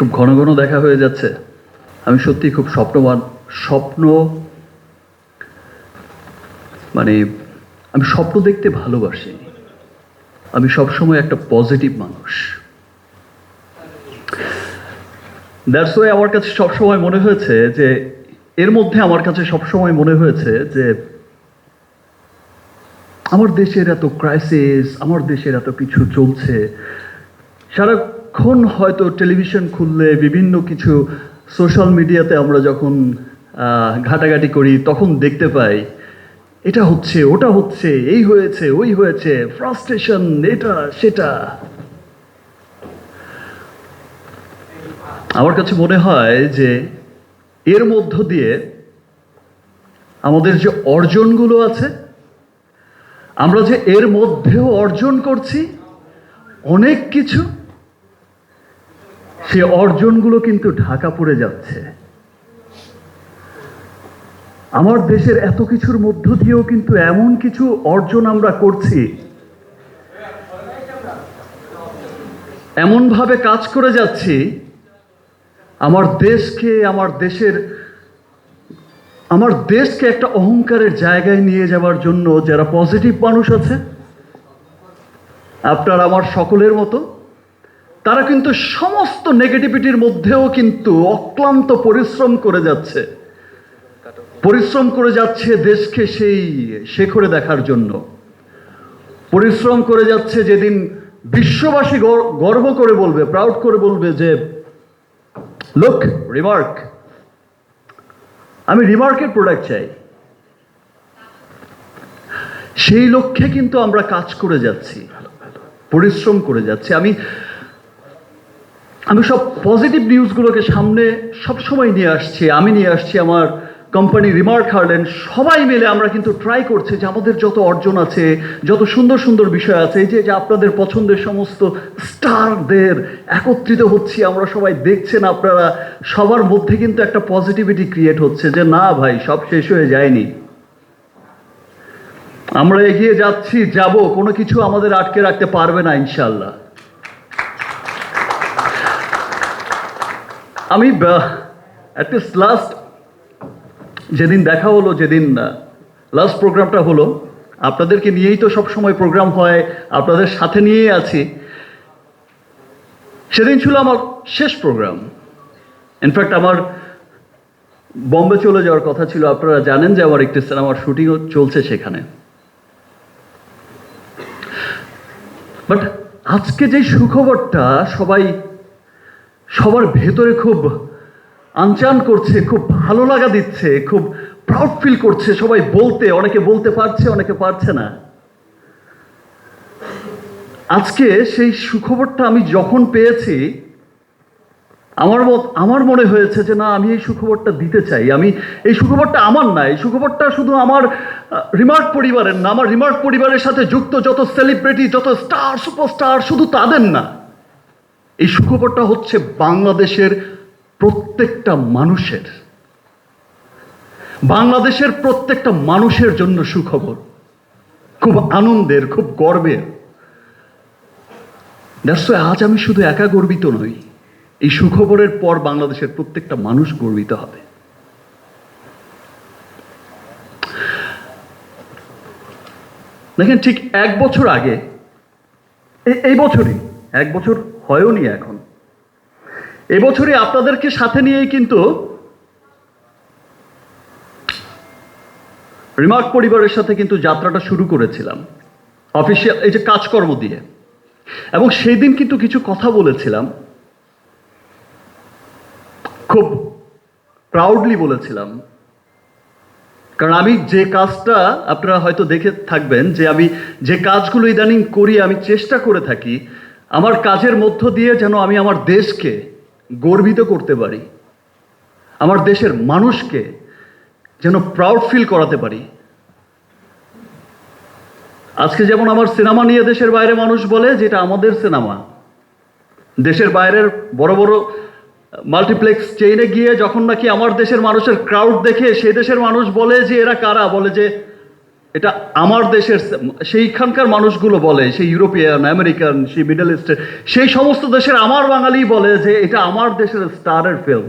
খুব ঘন ঘন দেখা হয়ে যাচ্ছে। আমি সত্যি খুব স্বপ্নবান, স্বপ্ন মানে আমি স্বপ্ন দেখতে ভালোবাসি। আমি সবসময় একটা পজিটিভ মানুষ। দ্যাটস ওয়াই আমার কাছে সবসময় মনে হয়েছে যে, এর মধ্যে আমার কাছে সবসময় মনে হয়েছে যে, আমার দেশের এত ক্রাইসিস আমার দেশের এত কিছু চলছে। সারাক্ষণ হয়তো টেলিভিশন খুললে বিভিন্ন কিছু সোশ্যাল মিডিয়াতে আমরা যখন ঘাটাঘাটি করি, তখন দেখতে পাই, এটা হচ্ছে, ওটা হচ্ছে, এই হয়েছে, ওই হয়েছে ফ্রাস্ট্রেশন এটা, সেটা। আমার কাছে মনে হয় যে, এর মধ্য দিয়ে আমাদের যে অর্জনগুলো আছে, আমরা যে এর মধ্যেও অর্জন করছি, অনেক কিছু সে অর্জনগুলো কিন্তু ঢাকা পড়ে যাচ্ছে। আমার দেশের এত কিছুর মধ্য দিয়েও কিন্তু এমন কিছু অর্জন আমরা করছি। এমনভাবে কাজ করে যাচ্ছি, আমার দেশকে, আমার দেশের, আমার দেশকে একটা অহংকারের জায়গায় নিয়ে যাওয়ার জন্য যারা পজিটিভ মানুষ আছে, আপনার আমার সকলের মতো তারা কিন্তু সমস্ত নেগেটিভিটির মধ্যেও কিন্তু অক্লান্ত পরিশ্রম করে যাচ্ছে। পরিশ্রম করে যাচ্ছে দেশকে সেই শেখরে দেখার জন্য। পরিশ্রম করে যাচ্ছে যেদিন বিশ্ববাসী গর- গর্ব করে বলবে প্রাউড করে বলবে যে লুক রিমার্ক আমি রিমার্কের প্রোডাক্ট চাই। সেই লক্ষ্যে কিন্তু আমরা কাজ করে যাচ্ছি, পরিশ্রম করে যাচ্ছি। আমি আমি সব পজিটিভ নিউজগুলোকে সামনে সবসময় নিয়ে আসছি, আমি নিয়ে আসছি আমার কোম্পানি রিমার্ক হার্লেন সবাই মিলে আমরা কিন্তু ট্রাই করছি যে আমাদের যত অর্জন আছে, যত সুন্দর সুন্দর বিষয় আছে, এই যে আপনাদের পছন্দের সমস্ত স্টারদের একত্রিত হচ্ছি, আমরা সবাই দেখছেন আপনারা, সবার মধ্যে কিন্তু একটা পজিটিভিটি ক্রিয়েট হচ্ছে যে না ভাই, সব শেষ হয়ে যায়নি। আমরা এগিয়ে যাচ্ছি, যাব, কোনো কিছু আমাদের আটকে রাখতে পারবে না ইনশাল্লাহ আমি অ্যাটলিস্ট লাস্ট যেদিন দেখা হলো, যেদিন লাস্ট প্রোগ্রামটা হলো, আপনাদেরকে নিয়েই তো সব সময় প্রোগ্রাম হয়, আপনাদের সাথে নিয়েই আছি। সেদিন ছিল আমার শেষ প্রোগ্রাম ইনফ্যাক্ট আমার বম্বে চলে যাওয়ার কথা ছিল। আপনারা জানেন যে আমার একটি সিনেমার শুটিংও চলছে সেখানে। বাট আজকে যে সুখবরটা সবাই সবার ভেতরে খুব আনচান করছে, খুব ভালো লাগা দিচ্ছে, খুব প্রাউড ফিল করছে সবাই বলতে, অনেকে বলতে পারছে, অনেকে পারছে না। আজকে সেই সুখবরটা আমি যখন পেয়েছি, আমার মত, আমার মনে হয়েছে যে না, আমি এই সুখবরটা দিতে চাই। আমি এই সুখবরটা আমার না, এই সুখবরটা শুধু আমার রিমার্ক পরিবারের না, আমার রিমার্ক পরিবারের সাথে যুক্ত যত সেলিব্রিটি যত স্টার সুপারস্টার শুধু তাদের না। এই সুখবরটা হচ্ছে বাংলাদেশের প্রত্যেকটা মানুষের। বাংলাদেশের প্রত্যেকটা মানুষের জন্য সুখবর। খুব আনন্দের, খুব গর্বের। দ্যাটস আজ আমি শুধু একা গর্বিত নই। এই সুখবরের পর বাংলাদেশের প্রত্যেকটা মানুষ গর্বিত হবে। দেখেন ঠিক এক বছর আগে এই বছরই, এক বছর হয়ওনি এখন। এবছরই আপনাদেরকে সাথে নিয়েই কিন্তু রিমার্ক পরিবারের সাথে কিন্তু যাত্রাটা শুরু করেছিলাম। অফিসিয়াল এই যে কাজকর্ম দিয়ে। এবং সেই দিন কিন্তু কিছু কথা বলেছিলাম। খুব প্রাউডলি বলেছিলাম। কারণ আমি যে কাজটা আপনারা হয়তো দেখে থাকবেন যে আমি যে কাজগুলো ইদানিং করি, আমি চেষ্টা করে থাকি আমার কাজের মধ্য দিয়ে যেন আমি আমার দেশকে গর্বিত করতে পারি, আমার দেশের মানুষকে যেন প্রাউড ফিল করাতে পারি। আজকে যেমন আমার সিনেমা নিয়ে দেশের বাইরে মানুষ বলে, যেটা আমাদের সিনেমা। দেশের বাইরের বড় বড় মাল্টিপ্লেক্স চেইনে গিয়ে যখন নাকি আমার দেশের মানুষের ক্রাউড দেখে, সে দেশের মানুষ বলে যে, এরা কারা? বলে যে এটা আমার দেশের সেইখানকার মানুষগুলো বলে, সেই ইউরোপিয়ান, আমেরিকান, সেই মিডল ইস্টের, সেই সমস্ত দেশের আমার বাঙালি বলে যে এটা আমার দেশের স্টারের ফিল্ম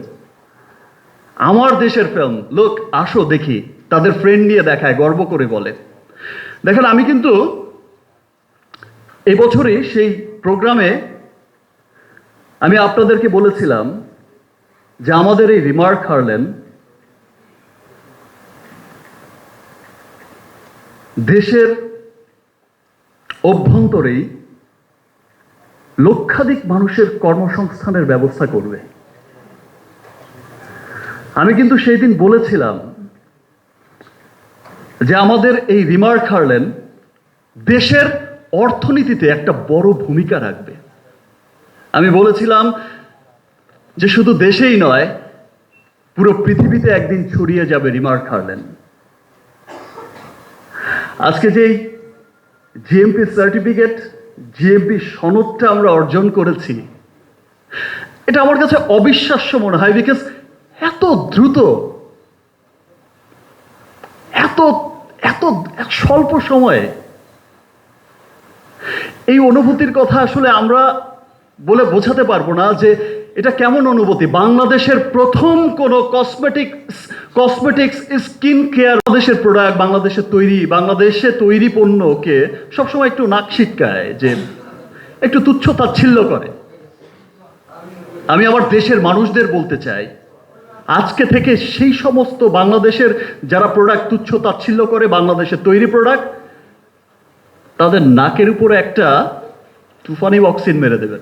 আমার দেশের ফিল্ম লোক, আসো দেখি, তাদের ফ্রেন্ড নিয়ে দেখায়, গর্ব করে বলে। দেখেন, আমি কিন্তু এবছরই সেই প্রোগ্রামে আমি আপনাদেরকে বলেছিলাম যে আমাদের এই রিমার্ক হারলেন দেশের অভ্যন্তরেই লক্ষাধিক মানুষের কর্মসংস্থানের ব্যবস্থা করবে। আমি কিন্তু সেই দিন বলেছিলাম যে আমাদের এই রিমার্ক হারলেন দেশের অর্থনীতিতে একটা বড় ভূমিকা রাখবে। আমি বলেছিলাম যে শুধু দেশেই নয়, পুরো পৃথিবীতে একদিন ছড়িয়ে যাবে রিমার্ক হারলেন আজকে যেই জিএমপি সার্টিফিকেট জিএমপি সনদটা আমরা অর্জন করেছি, এটা আমার কাছে অবিশ্বাস্য মনে হয় বিকজ এত দ্রুত, এত এত, স্বল্প সময়ে এই অনুভূতির কথা আসলে আমরা বলে বোঝাতে পারব না যে এটা কেমন অনুভূতি? বাংলাদেশের প্রথম কোনো কসমেটিক কসমেটিক্স স্কিন কেয়ার বাংলাদেশের প্রোডাক্ট বাংলাদেশের তৈরি, বাংলাদেশে তৈরি পণ্যকে সবসময় একটু নাক শিটকায় যে একটু তুচ্ছ তাচ্ছিল্য করে। আমি আমার দেশের মানুষদের বলতে চাই, আজকে থেকে সেই সমস্ত বাংলাদেশের যারা প্রোডাক্ট তুচ্ছ তাচ্ছিল্য করে বাংলাদেশের তৈরি প্রোডাক্ট তাদের নাকের উপরে একটা তুফানি অক্সিন মেরে দেবেন।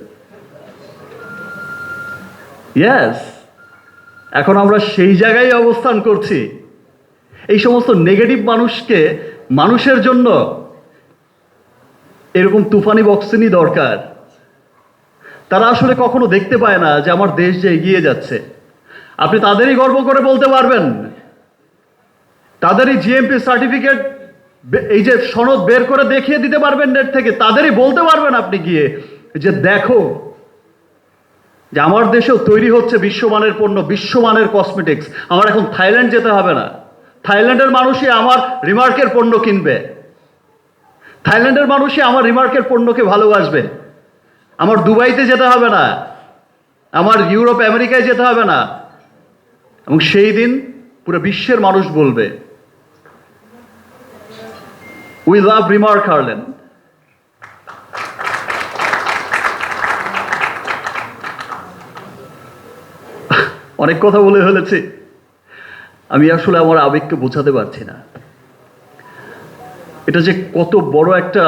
ইয়েস এখন আমরা সেই জায়গায় অবস্থান করছি। এই সমস্ত নেগেটিভ মানুষকে মানুষের জন্য এরকম তুফানি বক্সিনই দরকার। তারা আসলে কখনো দেখতে পায় না যে আমার দেশ যে এগিয়ে যাচ্ছে। আপনি তাদেরই গর্ব করে বলতে পারবেন। তাদেরই জিএমপি সার্টিফিকেট এই যে সনদ বের করে দেখিয়ে দিতে পারবেন নেট থেকে, তাদেরই বলতে পারবেন আপনি গিয়ে যে দেখো যে আমার দেশেও তৈরি হচ্ছে বিশ্বমানের পণ্য, বিশ্বমানের কসমেটিক্স আমার এখন থাইল্যান্ড যেতে হবে না। থাইল্যান্ডের মানুষই আমার রিমার্কের পণ্য কিনবে। থাইল্যান্ডের মানুষই আমার রিমার্কের পণ্যকে ভালোবাসবে। আমার দুবাইতে যেতে হবে না। আমার ইউরোপ, আমেরিকায় যেতে হবে না। এবং সেই দিন পুরো বিশ্বের মানুষ বলবে উই লাভ রিমার্ক হারলেন অনেক কথা বলে ফেলেছি। আমি আসলে আমার আবেগকে বোঝাতে পারছি না। এটা যে কত বড় একটা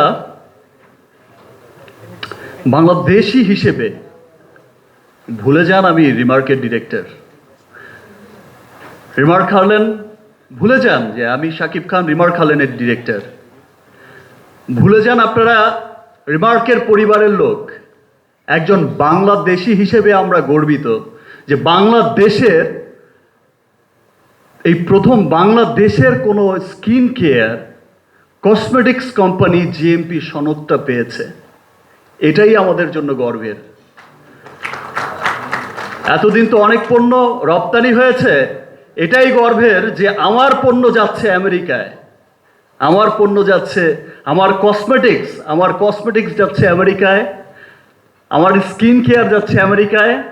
বাংলাদেশি হিসেবে ভুলে যান আমি রিমার্কের ডিরেক্টর। রিমার্ক হারলেন, ভুলে যান যে আমি শাকিব খান রিমার্ক হারলেনের ডিরেক্টর। ভুলে যান আপনারা রিমার্কের পরিবারের লোক। একজন বাংলাদেশি হিসেবে আমরা গর্বিত। যে বাংলাদেশের এই প্রথম বাংলাদেশের কোনো skin care cosmetics company GMP সনদটা পেয়েছে। এটাই আমাদের জন্য গর্বের। এতদিন তো অনেক পণ্য রপ্তানি হয়েছে। এটাই গর্বের যে আমার পণ্য যাচ্ছে আমেরিকায়। আমার পণ্য যাচ্ছে, আমার কসমেটিক্স আমার কসমেটিক্স যাচ্ছে আমেরিকায়। আমার স্কিন কেয়ার যাচ্ছে আমেরিকায়।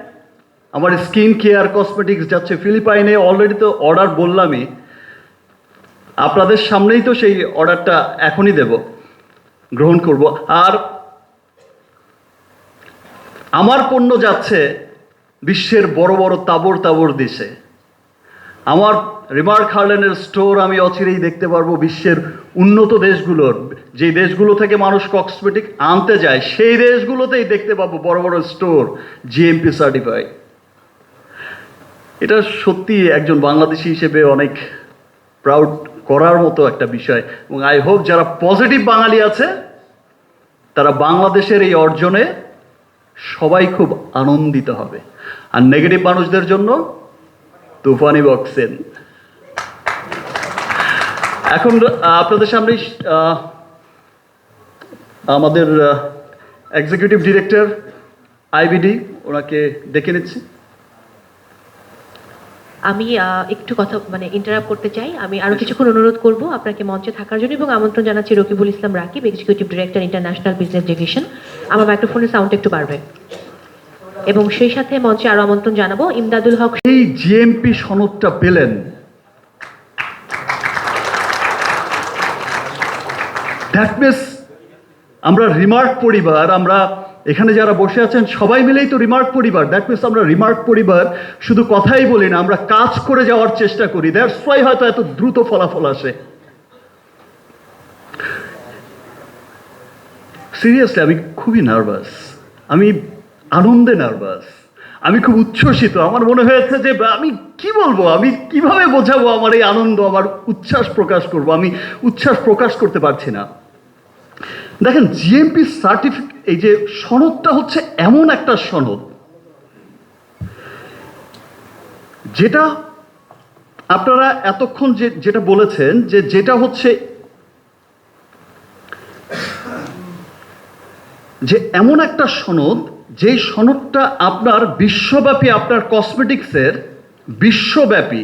আমার স্কিন কেয়ার, কসমেটিক্স যাচ্ছে ফিলিপাইনে অলরেডি তো অর্ডার বললামই। আপনাদের সামনেই তো সেই অর্ডারটা এখনই দেব, গ্রহণ করব। আর আমার পণ্য যাচ্ছে বিশ্বের বড় বড় তাবর তাবর দেশে। আমার রিমার্ক হার্লেনের স্টোর আমি অচিরেই দেখতে পারব বিশ্বের উন্নত দেশগুলোর। যে দেশগুলো থেকে মানুষ কসমেটিক আনতে যায়, সেই দেশগুলোতেই দেখতে পাবো বড় বড় স্টোর জিএমপি সার্টিফাই এটা সত্যি একজন বাংলাদেশি হিসেবে অনেক প্রাউড করার মতো একটা বিষয়। এবং আই হোপ যারা পজিটিভ বাঙালি আছে, তারা বাংলাদেশের এই অর্জনে সবাই খুব আনন্দিত হবে। আর নেগেটিভ মানুষদের জন্য তুফানি বক্সেন এখন আপনাদের সামনে আমাদের এক্সিকিউটিভ ডিরেক্টর আইবিডি ওনাকে ডেকে নিচ্ছি। আমি একটু কথা মানে ইন্টারাপ্ট করতে চাই। আমি আরও কিছুক্ষণ অনুরোধ করব আপনাকে মঞ্চে থাকার জন্য এবং আমন্ত্রণ জানাচ্ছি Rakibul Islam Rakib executive director international business division আমার মাইক্রোফোনের সাউন্ড একটু বাড়বে। এবং সেই সাথে মঞ্চে আরও আমন্ত্রণ জানাব ইমদাদুল হক এই জিএমপি সনদটা পেলেন। দ্যাট আমরা রিমার্ক পরিবার, আমরা এখানে যারা বসে আছেন, সবাই মিলেই তো রিমার্ক পরিবার। দ্যাট মিনস আমরা রিমার্ক পরিবার, শুধু কথাই বলি না, আমরা কাজ করে যাওয়ার চেষ্টা করি। দ্যাটস ওয়াই হয়তো এত দ্রুত ফলাফল আসে। সিরিয়াসলি আমি খুবই নার্ভাস আমি আনন্দে নার্ভাস আমি খুব উচ্ছ্বসিত। আমার মনে হয়েছে যে, আমি কি বলব? আমি কীভাবে বোঝাবো আমার এই আনন্দ, আমার উচ্ছ্বাস প্রকাশ করব? আমি উচ্ছ্বাস প্রকাশ করতে পারছি না। দেখেন জিএমপি সার্টিফিকেট এই যে সনদটা হচ্ছে এমন একটা সনদ, যেটা আপনারা এতক্ষণ যে, যেটা বলেছেন যে যেটা হচ্ছে যে এমন একটা সনদ, যেই সনদটা আপনার বিশ্বব্যাপী, আপনার কসমেটিক্সের বিশ্বব্যাপী,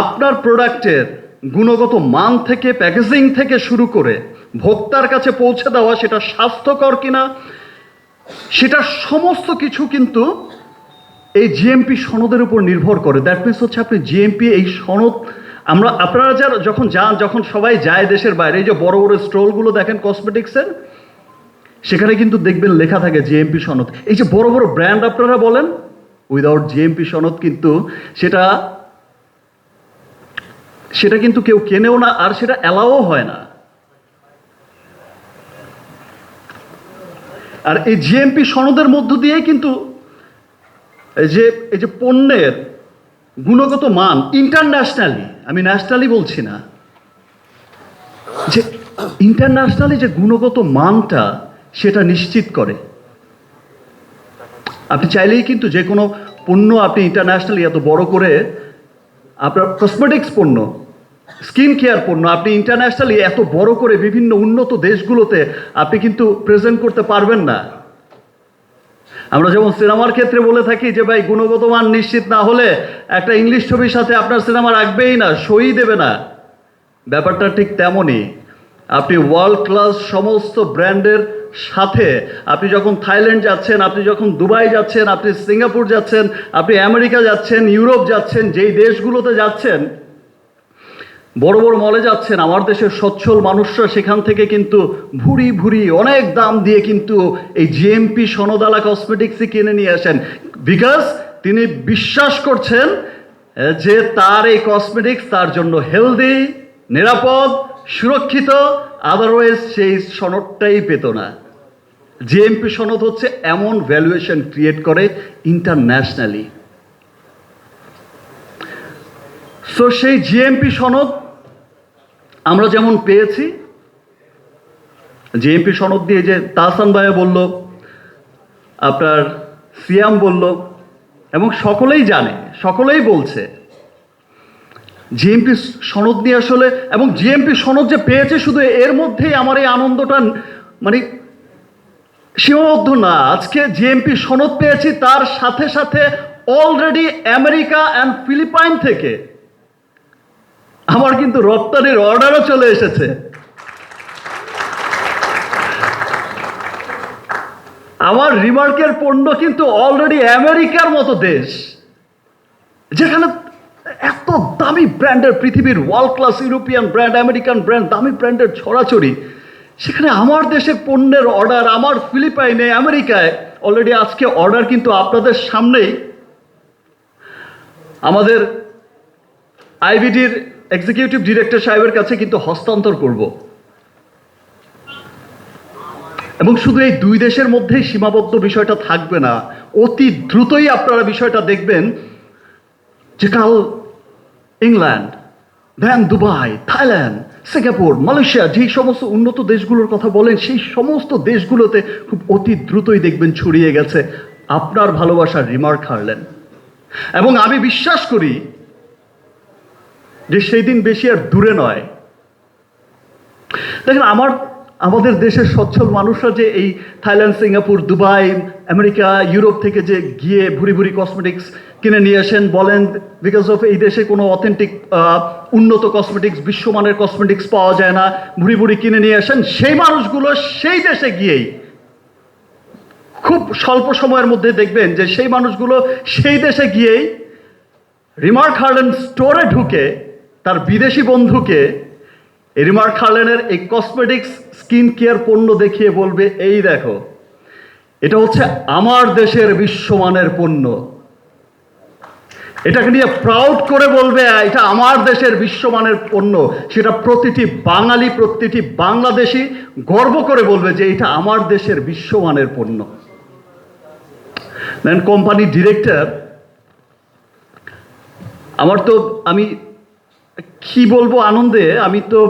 আপনার প্রোডাক্টের গুণগত মান থেকে, প্যাকেজিং থেকে শুরু করে ভোক্তার কাছে পৌঁছে দেওয়া সেটা স্বাস্থ্যকর কিনা, সেটা সমস্ত কিছু কিন্তু এই জিএমপি সনদের উপর নির্ভর করে। দ্যাট মিনস হচ্ছে আপনি জিএমপি এই সনদ, আমরা, আপনারা যারা যখন যান, যখন সবাই যায় দেশের বাইরে, এই যে বড় বড় স্টলগুলো দেখেন কসমেটিক্সের, সেখানে কিন্তু দেখবেন লেখা থাকে জিএমপি সনদ। এই যে বড় বড় ব্র্যান্ড আপনারা বলেন উইদাউট জিএমপি সনদ কিন্তু সেটা সেটা কিন্তু কেউ কেনেও না, আর সেটা অ্যালাও হয় না। আর এই জিএমপি সনদের মধ্য দিয়েই কিন্তু যে, এই যে পণ্যের গুণগত মান ইন্টারন্যাশনালি আমি ন্যাশনালি বলছি না, যে ইন্টারন্যাশনালি যে গুণগত মানটা সেটা নিশ্চিত করে। আপনি চাইলেই কিন্তু যে কোনো পণ্য আপনি ইন্টারন্যাশনালি এত বড় করে, আপনার কসমেটিক্স পণ্য স্কিন কেয়ার পণ্য। আপনি ইন্টারন্যাশনালি এত বড় করে বিভিন্ন উন্নত দেশগুলোতে আপনি কিন্তু প্রেজেন্ট করতে পারবেন না। আমরা যেমন সিনেমার ক্ষেত্রে বলে থাকি যে, ভাই, গুণগত মান নিশ্চিত না হলে একটা ইংলিশ ছবির সাথে আপনার সিনেমা রাখবেই না, সই দেবে না। ব্যাপারটা ঠিক তেমনই। আপনি ওয়ার্ল্ড ক্লাস সমস্ত ব্র্যান্ডের সাথে আপনি যখন থাইল্যান্ড যাচ্ছেন, আপনি যখন দুবাই যাচ্ছেন, আপনি সিঙ্গাপুর যাচ্ছেন, আপনি আমেরিকা যাচ্ছেন, ইউরোপ যাচ্ছেন, যেই দেশগুলোতে যাচ্ছেন বড় বড় মলে যাচ্ছেন। আমার দেশের সচ্ছল মানুষরা সেখান থেকে কিন্তু ভুরি ভুরি অনেক দাম দিয়ে কিন্তু এই জিএমপি সনদালা কসমেটিক্সই কিনে নিয়ে আসেন। বিকজ তিনি বিশ্বাস করছেন যে তার এই কসমেটিক্স তার জন্য হেলদি নিরাপদ, সুরক্ষিত আদারওয়াইজ সেই সনদটাই পেত না। জিএমপি সনদ হচ্ছে এমন ভ্যালুয়েশন ক্রিয়েট করে ইন্টারন্যাশনালি সো সেই জিএমপি সনদ আমরা যেমন পেয়েছি জিএমপি সনদ দিয়ে যে তাহসান ভাইয়া বলল, আপনার সিয়াম বলল, এবং সকলেই জানে, সকলেই বলছে জিএমপি সনদ নিয়ে আসলে, এবং জিএমপি সনদ যে পেয়েছে শুধু এর মধ্যেই আমার এই আনন্দটা মানে সীমাবদ্ধ না। আজকে জিএমপি সনদ পেয়েছি, তার সাথে সাথে অলরেডি আমেরিকা অ্যান্ড ফিলিপাইন থেকে আমার কিন্তু রপ্তানির অর্ডারও চলে এসেছে। আমার রিমার্কের পণ্য কিন্তু অলরেডি আমেরিকার মতো দেশ, যেখানে এত দামি ব্র্যান্ডের পৃথিবীর world class European brand American brand দামি ব্র্যান্ডের ছড়াছড়ি, সেখানে আমার দেশের পণ্যের অর্ডার আমার ফিলিপাইনে, আমেরিকায় অলরেডি আজকে অর্ডার কিন্তু আপনাদের সামনেই। আমাদের আইবিডির এক্সিকিউটিভ ডিরেক্টর সাহেবের কাছে কিন্তু হস্তান্তর করব। এবং শুধু এই দুই দেশের মধ্যেই সীমাবদ্ধ বিষয়টা থাকবে না, অতি দ্রুতই আপনারা বিষয়টা দেখবেন যে কাল England then Dubai, Thailand, Singapore, Malaysia, যেই সমস্ত উন্নত দেশগুলোর কথা বলেন, সেই সমস্ত দেশগুলোতে খুব অতি দ্রুতই দেখবেন ছড়িয়ে গেছে। আপনার ভালোবাসার রিমার্ক হারলেন। এবং আমি বিশ্বাস করি যে সেই দিন বেশি আর দূরে নয়। দেখেন, আমার, আমাদের দেশের সচ্ছল মানুষরা যে এই Thailand, Singapore, Dubai, America, Europe থেকে যে গিয়ে ভুরি ভুরি কসমেটিক্স কিনে নিয়ে আসেন, বলেন বিকজ অফ এই দেশে কোনো অথেন্টিক উন্নত কসমেটিক্স বিশ্বমানের কসমেটিক্স পাওয়া যায় না, ভুরি ভুরি কিনে নিয়ে আসেন, সেই মানুষগুলো সেই দেশে গিয়েই খুব স্বল্প সময়ের মধ্যে দেখবেন যে সেই মানুষগুলো সেই দেশে গিয়েই রিমার্ক হার্লেন স্টোরে ঢুকে তার বিদেশি বন্ধুকে এই রিমার্ক হার্লেনের এই কসমেটিক্স স্কিন কেয়ার পণ্য দেখিয়ে বলবে, এই দেখো, এটা হচ্ছে আমার দেশের বিশ্বমানের পণ্য। এটাকে নিয়ে প্রাউড করে বলবে, এটা আমার দেশের বিশ্বমানের পণ্য। সেটা প্রতিটি বাঙালি, প্রতিটি বাংলাদেশি গর্ব করে বলবে যে এটা আমার দেশের বিশ্বমানের পণ্য। দেন কোম্পানি ডিরেক্টর আমার তো আমি কি বলব আনন্দে? আমি তো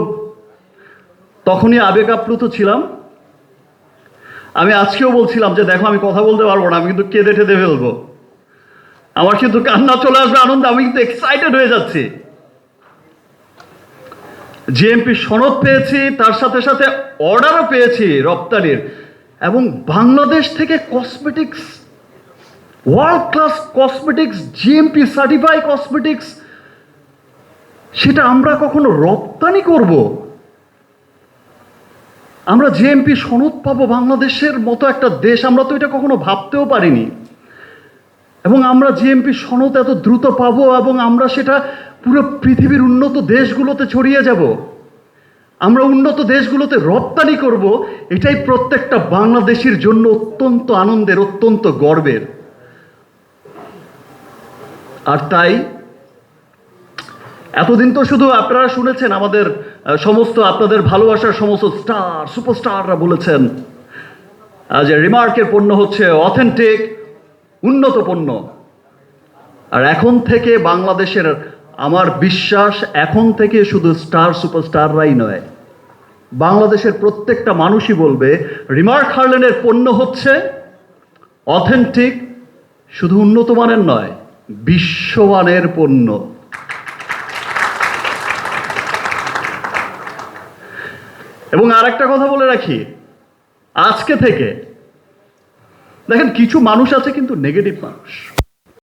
তখনই আবেগ আপ্লুত ছিলাম। আমি আজকেও বলছিলাম যে, দেখো, আমি কথা বলতে পারব না, আমি কিন্তু কেঁদে টেঁদে ফেলব। আমার কিন্তু কান্না চলে আসবে, আনন্দ, আমি কিন্তু এক্সাইটেড হয়ে যাচ্ছি। জিএমপি সনদ পেয়েছি, তার সাথে সাথে অর্ডারও পেয়েছি রপ্তানির। এবং বাংলাদেশ থেকে cosmetics world class cosmetics GMP certify cosmetics সেটা আমরা কখনো রপ্তানি করব? আমরা জিএমপি সনদ পাবো বাংলাদেশের মতো একটা দেশ, আমরা তো এটা কখনো ভাবতেও পারিনি। এবং আমরা জিএমপি সনদ এত দ্রুত পাবো এবং আমরা সেটা পুরো পৃথিবীর উন্নত দেশগুলোতে ছড়িয়ে যাব। আমরা উন্নত দেশগুলোতে রপ্তানি করব, এটাই প্রত্যেকটা বাংলাদেশির জন্য অত্যন্ত আনন্দের, অত্যন্ত গর্বের। আর তাই এতদিন তো শুধু আপনারা শুনেছেন আমাদের সমস্ত আপনাদের ভালোবাসার সমস্ত স্টার, সুপারস্টাররা বলেছেন যে রিমার্কের পণ্য হচ্ছে অথেন্টিক, উন্নত পণ্য। আর এখন থেকে বাংলাদেশের, আমার বিশ্বাস, এখন থেকে শুধু স্টার, সুপারস্টাররাই নয়, বাংলাদেশের প্রত্যেকটা মানুষই বলবে, রিমার্ক হার্লেনের পণ্য হচ্ছে অথেন্টিক, শুধু উন্নত মানের নয়, বিশ্বমানের পণ্য। এবং আর একটা কথা বলে রাখি, আজকে থেকে দেখেন, কিছু মানুষ আছে কিন্তু নেগেটিভ মানুষ।